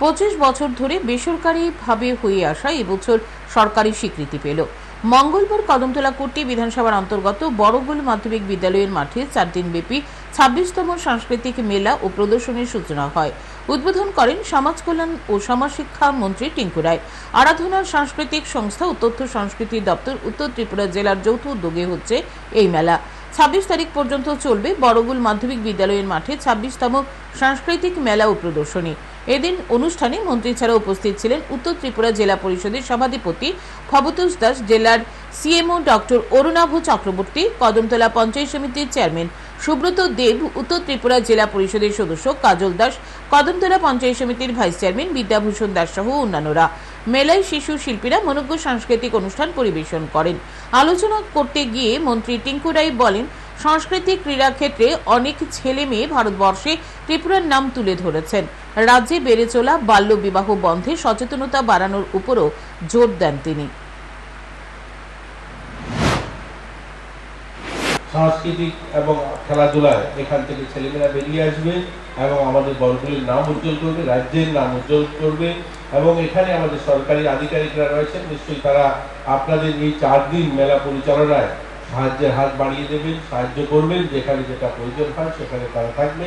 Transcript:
পঁচিশ বছর ধরে বেসরকারিভাবে হয়ে আসা এবছর সরকারি স্বীকৃতি পেল। মঙ্গলবার কদমতলা কুর্তি বিধানসভার অন্তর্গত বড়গুল মাধ্যমিক বিদ্যালয়ের মাঠে চার দিনব্যাপী ছাব্বিশতম সাংস্কৃতিক মেলা ও প্রদর্শনীর সূচনা হয়। উদ্বোধন করেন সমাজ কল্যাণ ও সমাজশিক্ষা মন্ত্রী টিঙ্কু রায়। আরাধনার সাংস্কৃতিক সংস্থা ও তথ্য সংস্কৃতি দপ্তর উত্তর ত্রিপুরা জেলার যৌথ উদ্যোগে হচ্ছে এই মেলা। ছাব্বিশ তারিখ পর্যন্ত চলবে বড়গুল মাধ্যমিক বিদ্যালয়ের মাঠে ছাব্বিশতম সাংস্কৃতিক মেলা ও প্রদর্শনী। এদিন অনুষ্ঠানে মন্ত্রী ছাড়া উপস্থিত ছিলেন উত্তর ত্রিপুরা জেলা পরিষদের সভাধিপতি ভবতোষ দাস, জেলার সিএমও ডক্টর অরুণাভ চক্রবর্তী, কদমতলা পঞ্চায়েত সমিতির চেয়ারম্যান সুব্রত দেব, উত্তর ত্রিপুরা জেলা পরিষদের সদস্য কাজল দাস, কদমতলা পঞ্চায়েত সমিতির ভাইস চেয়ারম্যান বিদ্যাভূষণ দাস সহ অন্যান্যরা। মেলায় শিশু শিল্পীরা মনোজ্ঞ সাংস্কৃতিক অনুষ্ঠান পরিবেশন করেন। আলোচনা করতে গিয়ে মন্ত্রী টিঙ্কু রায় বলেন, সাংস্কৃতিক ক্রীড়া ক্ষেত্রে অনেক ছেলে মেয়ে ভারতবর্ষে ত্রিপুরার নাম তুলে ধরেছেন। রাজ্যে বেড়ে চলা বাল্য বিবাহ বন্ধে সচেতনতা বাড়ানোর উপরও জোর দেন তিনি। সাংস্কৃতিক এবং খেলাধুলায় এখান থেকে ছেলেমেয়েরা বেরিয়ে আসবে এবং আমাদের বরগুলির নাম উজ্জ্বল করবে, রাজ্যের নাম উজ্জ্বল করবে এবং এখানে আমাদের সরকারি আধিকারিকরা রয়েছেন। নিশ্চয়ই তারা আপনাদের এই চার দিন মেলা পরিচালনায় সাহায্যের হাত বাড়িয়ে দেবেন, সাহায্য করবেন। যেখানে যেটা প্রয়োজন হয় সেখানে তারা থাকবে।